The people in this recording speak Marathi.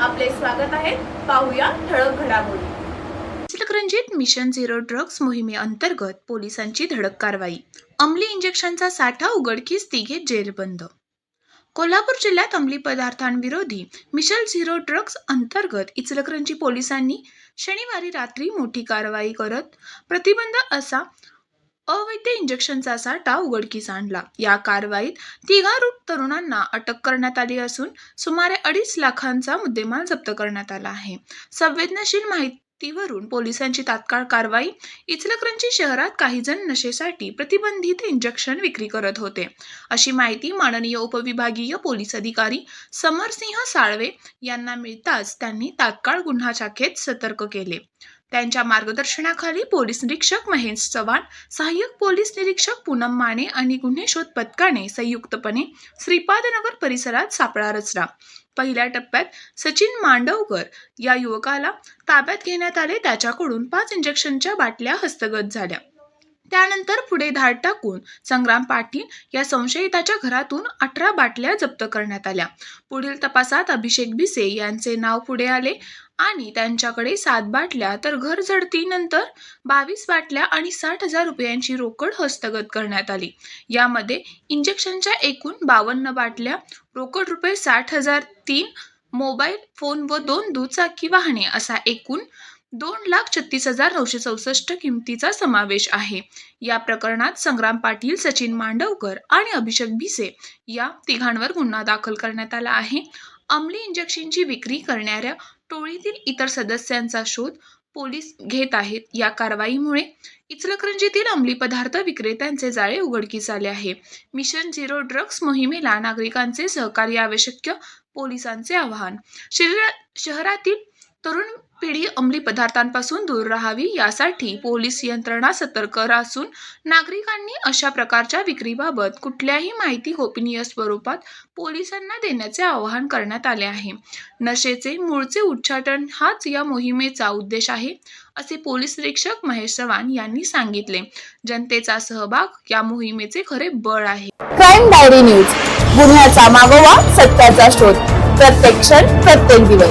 आपले स्वागत आहे. पाहूया ठळक घडामोडी. रंजित मिशन झिरो ड्रग्ज मोहिमेअंतर्गत पोलिसांची धडक कारवाई. अंमली इंजेक्शनचा साठा उघडकीस तिघे जेरबंद. कोल्हापूर जिल्ह्यात अंमली पदार्थांविरोधी मिशन झिरो ड्रग्ज अंतर्गत इचलकरंजी पोलिसांनी शनिवारी रात्री मोठी कारवाई करत प्रतिबंध असा अवैध इंजेक्शनचा साठा उघडकीस आणला. या कारवाईत तिघा तरुणांना अटक करण्यात आली असून सुमारे अडीच लाखांचा मुद्देमाल जप्त करण्यात आला आहे. संवेदनशील तीवरून पोलिसांची तात्काळ कारवाई इचलकरंजी शहरात काही जण नशेसाठी प्रतिबंधित इंजेक्शन विक्री करत होते. अशी माहिती माननीय उपविभागीय पोलीस अधिकारी समरसिंह साळवे यांना मिळताच त्यांनी तात्काळ गुन्हा शाखेत सतर्क केले. त्यांच्या मार्गदर्शनाखाली पोलीस निरीक्षक महेश चव्हाण सहाय्यक पोलीस निरीक्षक पूनम माने आणि गुन्हे शोध पथकाने संयुक्तपणे श्रीपादनगर परिसरात सापळा रचला. पहिल्या टप्प्यात सचिन मांडवकर या युवकाला ताब्यात घेण्यात आले. त्याच्याकडून पाच इंजेक्शनच्या बाटल्या हस्तगत झाल्या. त्यानंतर पुढे धाड टाकून संग्राम पाटील या संशयिताच्या घरातून अठरा बाटल्या जप्त करण्यात आल्या. पुढील तपासात अभिषेक भिसे यांचे नाव पुढे आले. आणि त्यांच्याकडे सात बाटल्या तर घर झडतीनंतर बावीस बाटल्या आणि साठ हजार रुपयांची रोकड हस्तगत करण्यात आली. यामध्ये इंजेक्शनच्या एकूण बावन्न बाटल्या रोकड रुपये साठ हजार तीन मोबाईल फोन व दोन दुचाकी वाहने असा एकूण दोन लाख छत्तीस हजार नऊशे चौसष्ट किमतीचा समावेश आहे. या प्रकरणात संग्राम पाटील सचिन मांडवकर आणि अभिषेक भिसे या तिघांवर गुन्हा दाखल करण्यात आला आहे. अंमली इंजेक्शनची विक्री करणाऱ्या टोळीतील इतर सदस्यांचा शोध पोलीस घेत आहेत. या कारवाईमुळे इचलकरंजीतील अंमली पदार्थ विक्रेत्यांचे जाळे उघडकीस आले आहे. मिशन झिरो ड्रग्ज मोहिमेला नागरिकांचे सहकार्य आवश्यक पोलिसांचे आवाहन. शहरातील तरुण पिढी अंमली पदार्थांपासून दूर राहावी यासाठी पोलीस यंत्रणा सतर्क असून नागरिकांनी अशा प्रकारच्या विक्रीबाबत कुठल्याही माहिती गोपनीय स्वरूपात पोलिसांना देण्याचे आवाहन करण्यात आले आहे. नशेचे मूळचे उच्चाटन हाच या मोहिमेचा उद्देश आहे असे पोलीस निरीक्षक महेश चव्हाण यांनी सांगितले. जनतेचा सहभाग या मोहिमेचे खरे बळ आहे. क्राईम डायरी न्यूज गुन्ह्याचा मागोवा सत्याचा शोध. प्रत्येक क्षण प्रत्येक दिवस.